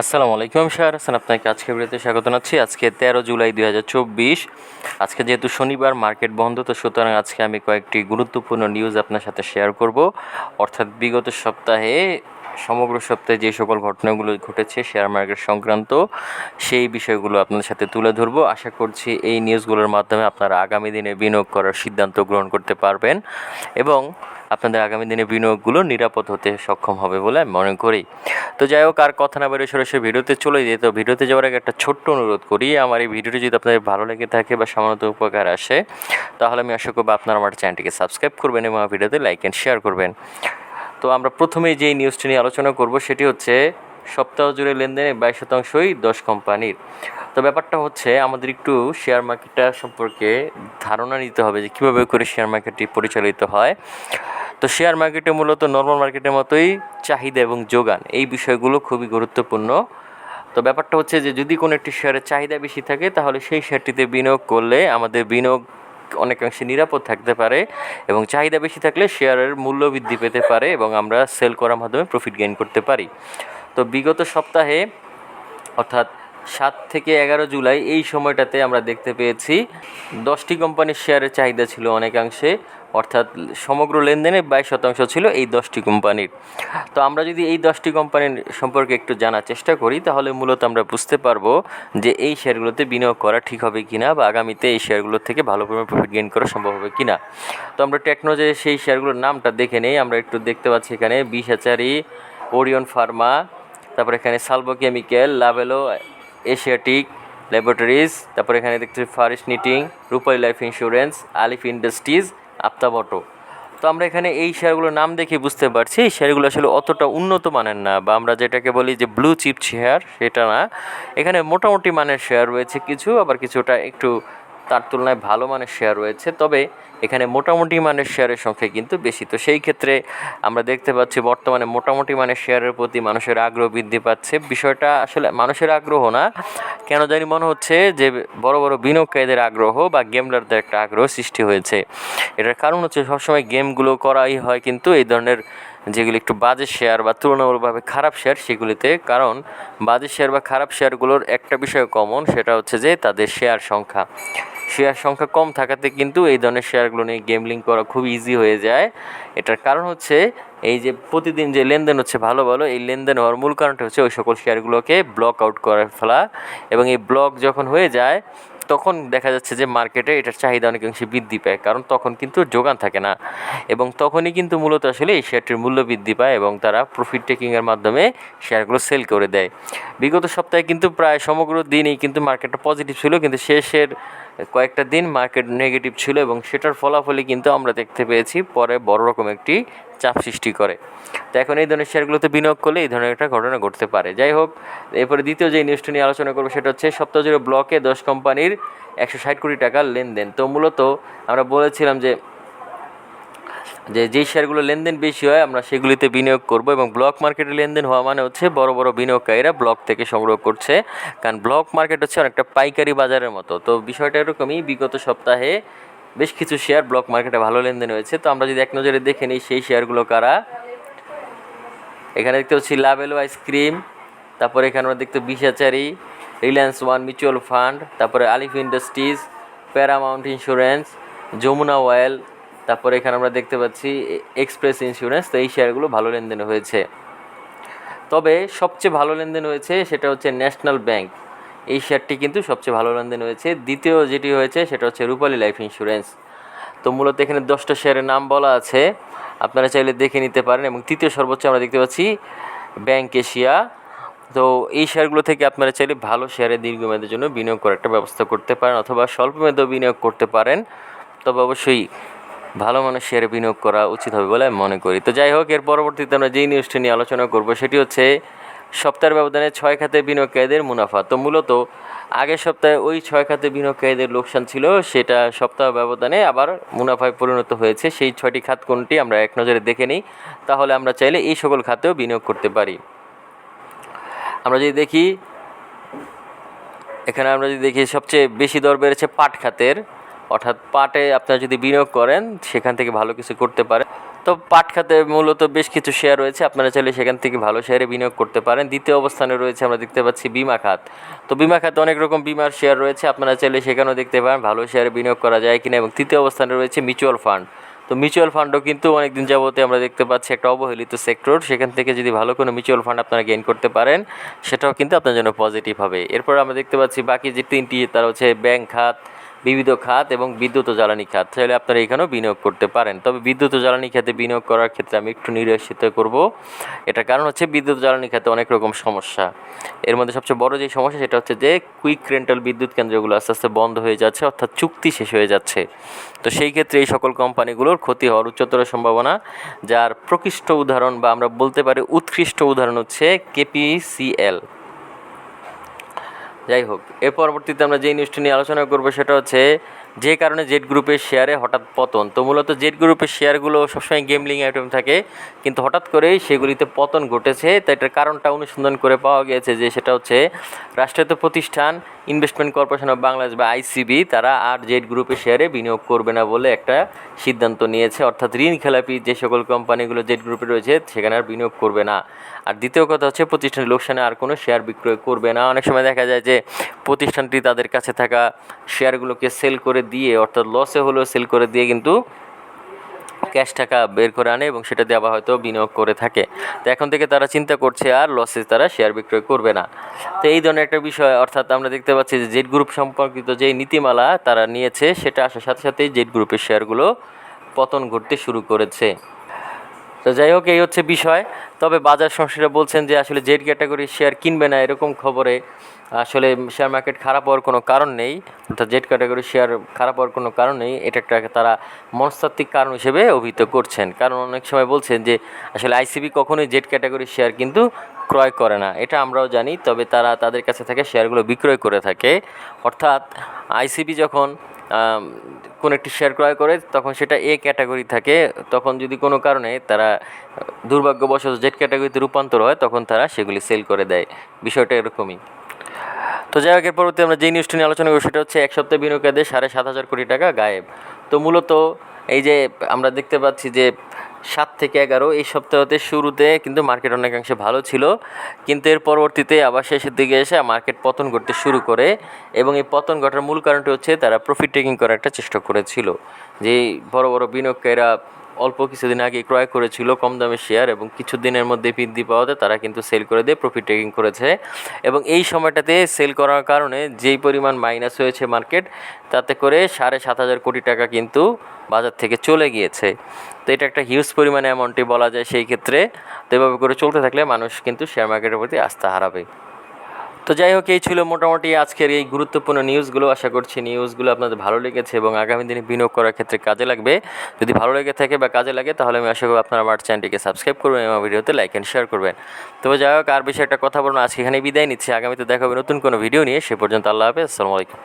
আসসালামু আলাইকুম আমি শাহর হাসান আপনাকে আজকে ভিডিওতে স্বাগত জানাচ্ছি। আজকে তেরো জুলাই দুই হাজার চব্বিশ। আজকে যেহেতু শনিবার, মার্কেট বন্ধ, তো সুতরাং আজকে আমি কয়েকটি গুরুত্বপূর্ণ নিউজ আপনার সাথে শেয়ার করব। অর্থাৎ বিগত সপ্তাহে সমগ্র সপ্তাহে যে সকল ঘটনাগুলো ঘটেছে শেয়ার মার্কেট সংক্রান্ত, সেই বিষয়গুলো আপনাদের সাথে তুলে ধরবো। আশা করছি এই নিউজগুলোর মাধ্যমে আপনারা আগামী দিনে বিনিয়োগ করার সিদ্ধান্ত গ্রহণ করতে পারবেন এবং আপনাদের আগামী দিনে বিনিয়োগগুলো নিরাপদ হতে সক্ষম হবে বলে আমি মনে করি। তো যাই হোক, আর কথা না বেরোয় সরাসরি ভিডিওতে চলে যাই। তো ভিডিওতে যাওয়ার আগে একটা ছোট্ট অনুরোধ করি, আমার এই ভিডিওটি যদি আপনাদের ভালো লেগে থাকে বা সামান্য উপকার আসে, তাহলে আমি আশা করব আপনারা আমার চ্যানেলটিকে সাবস্ক্রাইব করবেন এবং ভিডিওতে লাইক অ্যান্ড শেয়ার করবেন। তো আমরা প্রথমেই যেই নিউজটি নিয়ে আলোচনা করব, সেটি হচ্ছে সপ্তাহ জুড়ে লেনদেনে বাইশ শতাংশই দশ কোম্পানির। তো ব্যাপারটা হচ্ছে, আমাদের একটু শেয়ার মার্কেটটা সম্পর্কে ধারণা নিতে হবে যে কীভাবে করে শেয়ার মার্কেটটি পরিচালিত হয়। তো শেয়ার মার্কেটে মূলত নর্মাল মার্কেটের মতোই চাহিদা এবং যোগান, এই বিষয়গুলো খুবই গুরুত্বপূর্ণ। তো ব্যাপারটা হচ্ছে যে, যদি কোনো একটি শেয়ারের চাহিদা বেশি থাকে, তাহলে সেই শেয়ারটিতে বিনিয়োগ করলে আমাদের বিনিয়োগ অনেকাংশে নিরাপদ থাকতে পারে এবং চাহিদা বেশি থাকলে শেয়ারের মূল্য বৃদ্ধি পেতে পারে এবং আমরা সেল করার মাধ্যমে প্রফিট গেইন করতে পারি। তো বিগত সপ্তাহে অর্থাৎ সাত থেকে এগারো জুলাই এই সময়টাতে আমরা দেখতে পেয়েছি। দশটি কোম্পানির শেয়ারের চাহিদা ছিল অনেকাংশে, অর্থাৎ সমগ্র লেনদেনে বাইশ শতাংশ ছিল এই দশটি কোম্পানির। তো আমরা যদি এই দশটি কোম্পানির সম্পর্কে একটু জানার চেষ্টা করি, তাহলে মূলত আমরা বুঝতে পারব যে এই শেয়ারগুলোতে বিনিয়োগ করা ঠিক হবে কি না বা আগামীতে এই শেয়ারগুলোর থেকে ভালো পরিমাণ প্রফিট গেইন করা সম্ভব হবে কি না তো আমরা টেকনোলজি সেই শেয়ারগুলোর নামটা দেখে নেই, আমরা একটু দেখতে পাচ্ছি এখানে বিশ হাজারি ওরিয়ন ফার্মা তারপর এখানে সালভো কেমিক্যাল লাভেলো এশিয়াটিক ল্যাবরেটরিজ তারপর এখানে দেখতে Faris knitting Rupali life insurance Alif industries Aftab auto তো আমরা এখানে এই শেয়ারগুলোর নাম দেখে বুঝতে পারছি, এই শেয়ারগুলো আসলে অতটা উন্নত মানের না, বা আমরা যেটাকে বলি যে ব্লু চিপ শেয়ার, সেটা না। এখানে মোটামুটি মানের শেয়ার রয়েছে কিছু, আবার কিছুটা একটু তার তুলনায় ভালো মানের শেয়ার রয়েছে। তবে এখানে মোটামুটি মানের শেয়ারের সংখ্যা কিন্তু বেশি। তো সেই ক্ষেত্রে আমরা দেখতে পাচ্ছি বর্তমানে মোটামুটি মানের শেয়ারের প্রতি মানুষের আগ্রহ বৃদ্ধি পাচ্ছে। বিষয়টা আসলে মানুষের আগ্রহ না। কেন জানি মনে হচ্ছে যে বড় বড় বিনিয়োগকারীদের আগ্রহ বা গেমলারদের একটা আগ্রহ সৃষ্টি হয়েছে। এটার কারণ হচ্ছে সবসময় গেমগুলো করাই হয় কিন্তু এই ধরনের যেগুলি একটু বাজে শেয়ার বা তুলনামূলকভাবে খারাপ শেয়ার সেগুলিতে, কারণ বাজে শেয়ার বা খারাপ শেয়ারগুলোর একটা বিষয় কমন সেটা হচ্ছে যে তাদের শেয়ার সংখ্যা। শেয়ার সংখ্যা কম থাকাতে কিন্তু এই ধরনের শেয়ারগুলো নিয়ে গেমলিং করা খুব ইজি হয়ে যায়। এটার কারণ হচ্ছে, এই যে প্রতিদিন যে লেনদেন হচ্ছে ভালো ভালো, এই লেনদেন হওয়ার মূল কারণটা হচ্ছে ওই সকল শেয়ারগুলোকে ব্লক আউট করে ফেলা। এবং এই ব্লক যখন হয়ে যায় তখন দেখা যাচ্ছে যে মার্কেটে এটার চাহিদা অনেকাংশে বৃদ্ধি পায়, কারণ তখন কিন্তু যোগান থাকে না। এবং তখনই কিন্তু মূলত আসলে এই শেয়ারটির মূল্য বৃদ্ধি পায় এবং তারা প্রফিট টেকিংয়ের মাধ্যমে শেয়ারগুলো সেল করে দেয়। বিগত সপ্তাহে কিন্তু প্রায় সমগ্র দিনই কিন্তু মার্কেটটা পজিটিভ ছিল, কিন্তু শেষের কয়েকটা দিন মার্কেট নেগেটিভ ছিল এবং সেটার ফলাফলই কিন্তু আমরা দেখতে পেয়েছি। পরে বড় রকম একটি চাপ সৃষ্টি করে। তো এখন এই ধরনের শেয়ারগুলোতে বিনিয়োগ করলে এই ধরনের একটা ঘটনা ঘটতে পারে। যাই হোক, এরপরে দ্বিতীয় যে নিউজটা নিয়ে আলোচনা করব সেটা হচ্ছে সপ্তাহ জুড়ে ব্লকে দশ কোম্পানির একশো ষাট কোটি টাকার লেনদেন। তো মূলত আমরা বলেছিলাম যে যে যেই শেয়ারগুলো লেনদেন বেশি হয়, আমরা সেগুলিতে বিনিয়োগ করব এবং ব্লক মার্কেটে লেনদেন হওয়া মানে হচ্ছে বড় বড় বিনিয়োগকারীরা ব্লক থেকে সংগ্রহ করছে। কারণ ব্লক মার্কেট হচ্ছে অনেকটা পাইকারি বাজারের মতো। তো বিষয়টা এরকমই, বিগত সপ্তাহে বেশ কিছু শেয়ার ব্লক মার্কেটে ভালো লেনদেন হয়েছে। তো আমরা যদি এক নজরে দেখে নিই সেই শেয়ারগুলো কারা। এখানে দেখতে পাচ্ছি লাভেলো আইসক্রিম তারপরে এখানে আমরা দেখতে বিশাচারি রিলায়েন্স ওয়ান মিউচুয়াল ফান্ড তারপরে Alif industries Paramount insurance Jamuna oil তারপরে এখানে আমরা দেখতে পাচ্ছি এক্সপ্রেস ইন্স্যুরেন্স তো এই শেয়ারগুলো ভালো লেনদেন হয়েছে। তবে সবচেয়ে ভালো লেনদেন হয়েছে সেটা হচ্ছে ন্যাশনাল ব্যাংক এই শেয়ারটি কিন্তু সবচেয়ে ভালো লেনদেন হয়েছে। দ্বিতীয় যেটি হয়েছে সেটা হচ্ছে রূপালী লাইফ ইন্স্যুরেন্স তো মূলত এখানে দশটা শেয়ারের নাম বলা আছে। আপনারা চাইলে দেখে নিতে পারেন এবং তৃতীয় সর্বোচ্চ আমরা দেখতে পাচ্ছি ব্যাংক এশিয়া তো এই শেয়ারগুলো থেকে আপনারা চাইলে ভালো শেয়ারে দীর্ঘমেয়াদের জন্য বিনিয়োগ করার একটা ব্যবস্থা করতে পারেন অথবা স্বল্প মেয়াদেও বিনিয়োগ করতে পারেন। তবে অবশ্যই ভালো মানের শেয়ারে বিনিয়োগ করা উচিত হবে বলে আমি মনে করি। তো যাই হোক, এর পরবর্তীতে আমরা যেই নিউজটি নিয়ে আলোচনা করব, সেটি হচ্ছে সপ্তাহের ব্যবধানে ছয় খাতে বিনিয়োগকারীদের মুনাফা। তো মূলত আগের সপ্তাহে ওই ছয় খাতে বিনিয়োগকারীদের লোকসান ছিল, সেটা সপ্তাহ ব্যবধানে আবার মুনাফায় পরিণত হয়েছে। সেই ছয়টি খাত কোনটি আমরা এক নজরে দেখে নিই। তাহলে আমরা চাইলে এই সকল খাতেও বিনিয়োগ করতে পারি। আমরা যদি দেখি, এখানে আমরা যদি দেখি সবচেয়ে বেশি দর বেড়েছে পাট খাতের। অর্থাৎ পাটে আপনারা যদি বিনিয়োগ করেন, সেখান থেকে ভালো কিছু করতে পারে। তো পাট খাতে মূলত বেশ কিছু শেয়ার রয়েছে, আপনারা চাইলে সেখান থেকে ভালো শেয়ারে বিনিয়োগ করতে পারেন। দ্বিতীয় অবস্থানে রয়েছে, আমরা দেখতে পাচ্ছি বিমা খাত। তো বিমা খাতে অনেক রকম বিমার শেয়ার রয়েছে, আপনারা চাইলে সেখানেও দেখতে পারেন, ভালো শেয়ারে বিনিয়োগ করা যায় কিনা। এবং তৃতীয় অবস্থানে রয়েছে মিউচুয়াল ফান্ড তো মিউচুয়াল ফান্ডও কিন্তু অনেক দিন যাবতে আমরা দেখতে পাচ্ছি একটা অবহেলিত সেক্টর সেখান থেকে যদি ভালো কোনো মিউচুয়াল ফান্ড আপনারা গেইন করতে পারেন, সেটাও কিন্তু আপনার জন্য পজিটিভ হবে। এরপর আমরা দেখতে পাচ্ছি বাকি যে তিনটি, তার হচ্ছে ব্যাংক খাত বিবিধ খাত এবং বিদ্যুৎ ও জ্বালানি খাত। চাইলে আপনারা এখানেও বিনিয়োগ করতে পারেন। তবে বিদ্যুৎ ও জ্বালানি খাতে বিনিয়োগ করার ক্ষেত্রে আমি একটু নিরাশিত করব। এটা কারণ হচ্ছে বিদ্যুৎ জ্বালানি খাতে অনেক রকম সমস্যা। এর মধ্যে সবচেয়ে বড় যে সমস্যা সেটা হচ্ছে যে, কুইক রেন্টাল বিদ্যুৎ কেন্দ্রগুলো আস্তে আস্তে বন্ধ হয়ে যাচ্ছে, অর্থাৎ চুক্তি শেষ হয়ে যাচ্ছে। তো সেই ক্ষেত্রে এই সকল কোম্পানিগুলোর ক্ষতি হওয়ার উচ্চতর সম্ভাবনা, যার প্রকৃষ্ট উদাহরণ বা আমরা বলতে পারি উৎকৃষ্ট উদাহরণ হচ্ছে কেপিসিএল। যাই হোক এর পরবর্তীতে আমরা যে নিউজটি নিয়ে আলোচনা করব সেটা হচ্ছে যে কারণে জেড গ্রুপের শেয়ারে হঠাৎ পতন। তো মূলত জেড গ্রুপের শেয়ারগুলো সবসময় গেমলিং আইটেম থাকে, কিন্তু হঠাৎ করেই সেগুলিতে পতন ঘটেছে। তো এটার কারণটা অনুসন্ধান করে পাওয়া গিয়েছে যে সেটা হচ্ছে রাষ্ট্রায়ত্ত প্রতিষ্ঠান ইনভেস্টমেন্ট কর্পোরেশন অফ বাংলাদেশ বা আইসিবি তারা আর জেড গ্রুপের শেয়ারে বিনিয়োগ করবে না বলে একটা সিদ্ধান্ত নিয়েছে। অর্থাৎ ঋণ খেলাপি যে সকল কোম্পানিগুলো জেড গ্রুপে রয়েছে, সেখানে আর বিনিয়োগ করবে না। আর দ্বিতীয় কথা হচ্ছে প্রতিষ্ঠানের লোকসানে আর কোনো শেয়ার বিক্রয় করবে না। অনেক সময় দেখা যায় যে প্রতিষ্ঠানটি তাদের কাছে থাকা শেয়ারগুলোকে সেল করে দিয়ে, অর্থাৎ লসে হলেও সেল করে দিয়ে কিন্তু ক্যাশ টাকা বের করে আনে এবং সেটা দিয়ে আবার হয়তো বিনিয়োগ করে থাকে। তো এখন থেকে তারা চিন্তা করছে আর লসে তারা শেয়ার বিক্রয় করবে না। তো এই ধরনের একটা বিষয়, অর্থাৎ আমরা দেখতে পাচ্ছি যে জেড গ্রুপ সম্পর্কিত যে নীতিমালা তারা নিয়েছে, সেটা আসার সাথে সাথেই জেড গ্রুপের শেয়ারগুলো পতন ঘটতে শুরু করেছে। তো যাই হোক, এই হচ্ছে বিষয়। তবে বাজার সংশ্লিষ্টরা বলছেন যে আসলে জেড ক্যাটাগরির শেয়ার কিনবে না এরকম খবরে আসলে শেয়ার মার্কেট খারাপ হওয়ার কোনো কারণ নেই। অর্থাৎ জেড ক্যাটাগরির শেয়ার খারাপ হওয়ার কোনো কারণ নেই। এটা একটা তারা মনস্তাত্ত্বিক কারণ হিসেবে অভিহিত করছেন। কারণ অনেক সময় বলছেন যে আসলে আইসিবি কখনোই জেড ক্যাটাগরির শেয়ার কিন্তু ক্রয় করে না। এটা আমরাও জানি, তবে তারা তাদের কাছে থেকে শেয়ারগুলো বিক্রয় করে থাকে। অর্থাৎ আইসিবি যখন কোনো একটি শেয়ার ক্রয় করে, তখন সেটা এ ক্যাটাগরি থাকে। তখন যদি কোনো কারণে তারা দুর্ভাগ্যবশত জেড ক্যাটাগরিতে রূপান্তর হয়, তখন তারা সেগুলি সেল করে দেয়। বিষয়টা এরকমই। তো যাই হোক পরবর্তী আমরা যে নিউজটি নিয়ে আলোচনা করি সেটা হচ্ছে এক সপ্তাহে বিনিয়োগকারীদের সাড়ে সাত হাজার কোটি টাকা গায়েব। তো মূলত এই যে আমরা দেখতে পাচ্ছি যে সাত থেকে এগারো এই সপ্তাহতে শুরুতে কিন্তু মার্কেট অনেকাংশে ভালো ছিল। কিন্তু এর পরবর্তীতে আবার শেষের দিকে এসে মার্কেট পতন করতে শুরু করে এবং এই পতন ঘটার মূল কারণটি হচ্ছে তারা প্রফিট টেকিং করার একটা চেষ্টা করেছিল। যে বড় বড় বিনিয়োগকারীরা অল্প কিছুদিন আগে ক্রয় করেছিল কম দামে শেয়ার এবং কিছু দিনের মধ্যে বৃদ্ধি পাওয়াতে তারা কিন্তু সেল করে দিয়ে প্রফিট টেকিং করেছে। এবং এই সময়টাতে সেল করার কারণে যেই পরিমাণ মাইনাস হয়েছে মার্কেট তাতে করে সাড়ে সাত হাজার কোটি টাকা কিন্তু বাজার থেকে চলে গিয়েছে। তো এটা একটা হিউজ পরিমাণে অ্যামাউন্টই বলা যায় সেই ক্ষেত্রে। তো এভাবে করে চলতে থাকলে মানুষ কিন্তু শেয়ার মার্কেটের প্রতি আস্থা হারাবে। তো যাই হোক, এই ছিল মোটামুটি আজকের এই গুরুত্বপূর্ণ নিউজগুলো আশা করছি নিউজগুলো আপনাদের ভালো লেগেছে এবং আগামী দিনে বিনিয়োগ করার ক্ষেত্রে কাজে লাগবে। যদি ভালো লেগে থাকে বা কাজে লাগে, তাহলে আমি আশা করব আপনারা আমার চ্যানেলটিকে সাবস্ক্রাইব করবেন এবং ভিডিওতে লাইক অ্যান্ড শেয়ার করবেন। তবে যাই হোক, আর বেশি একটা কথা বলুন আজকে এখানে বিদায় নিচ্ছি। আগামীতে দেখা হবে নতুন কোনো ভিডিও নিয়ে। সে পর্যন্ত আল্লাহ হাফেজ, আসসালামু আলাইকুম।